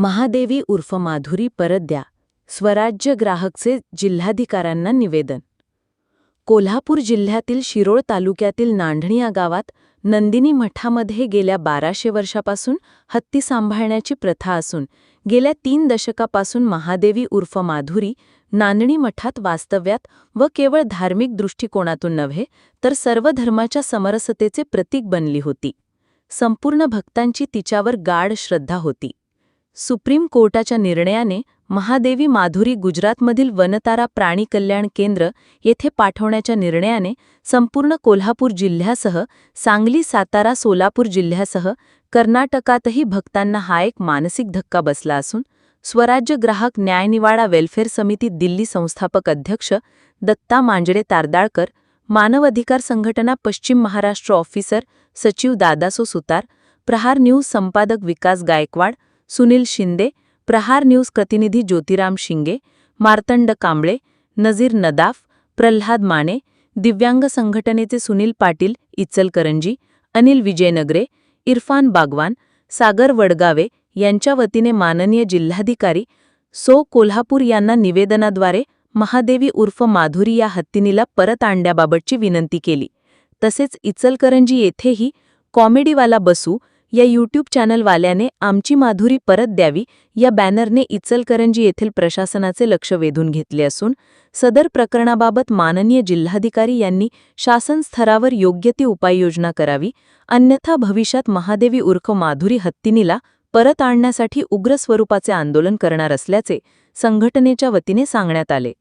महादेवी उर्फ माधुरी परत द्या. स्वराज्य ग्राहकचे जिल्हाधिकाऱ्यांना निवेदन. कोल्हापूर जिल्ह्यातील शिरोळ तालुक्यातील नांढणी या गावात नंदिनी मठामध्ये गेल्या बाराशे वर्षापासून हत्ती सांभाळण्याची प्रथा असून गेल्या तीन दशकापासून महादेवी उर्फ माधुरी नांदणी मठात वास्तव्यात व केवळ धार्मिक दृष्टिकोनातून नव्हे तर सर्व धर्माच्या समरसतेचे प्रतीक बनली होती. संपूर्ण भक्तांची तिच्यावर गाढ श्रद्धा होती. सुप्रीम कोर्टाच्या निर्णयाने महादेवी माधुरी गुजरातमधील वनतारा प्राणी कल्याण केंद्र येथे पाठवण्याच्या निर्णयाने संपूर्ण कोल्हापूर जिल्ह्यासह सांगली सातारा सोलापूर जिल्ह्यासह कर्नाटकातही भक्तांना हा एक मानसिक धक्का बसला असून स्वराज्य ग्राहक न्यायनिवाडा वेल्फेअर समिती दिल्ली संस्थापक अध्यक्ष दत्ता मांजरे तारदाळकर मानव अधिकार संघटना पश्चिम महाराष्ट्र ऑफिसर सचिव दादासो सुतार प्रहार न्यूज संपादक विकास गायकवाड सुनील शिंदे प्रहार न्यूज प्रतिनिधी ज्योतिराम शिंगे मार्तंड कांबळे नजीर नदाफ प्रल्हाद माने दिव्यांग संघटनेचे सुनील पाटील इचलकरंजी अनिल विजयनगरे इरफान बागवान सागर वडगावे यांच्या वतीने माननीय जिल्हाधिकारी सो कोल्हापूर यांना निवेदनाद्वारे महादेवी उर्फ माधुरी या हत्तीनीला परत आणण्याबाबतची विनंती केली. तसेच इचलकरंजी येथेही कॉमेडीवाला बसू या यूट्यूब चॅनलवाल्याने आमची माधुरी परत द्यावी या बॅनरने इचलकरंजी येथील प्रशासनाचे लक्ष वेधून घेतले असून सदर प्रकरणाबाबत माननीय जिल्हाधिकारी यांनी शासन स्तरावर योग्य ती उपाययोजना करावी अन्यथा भविष्यात महादेवी उर्फ माधुरी हत्तीनीला परत आणण्यासाठी उग्र स्वरूपाचे आंदोलन करणार असल्याचे संघटनेच्या वतीने सांगण्यात आले.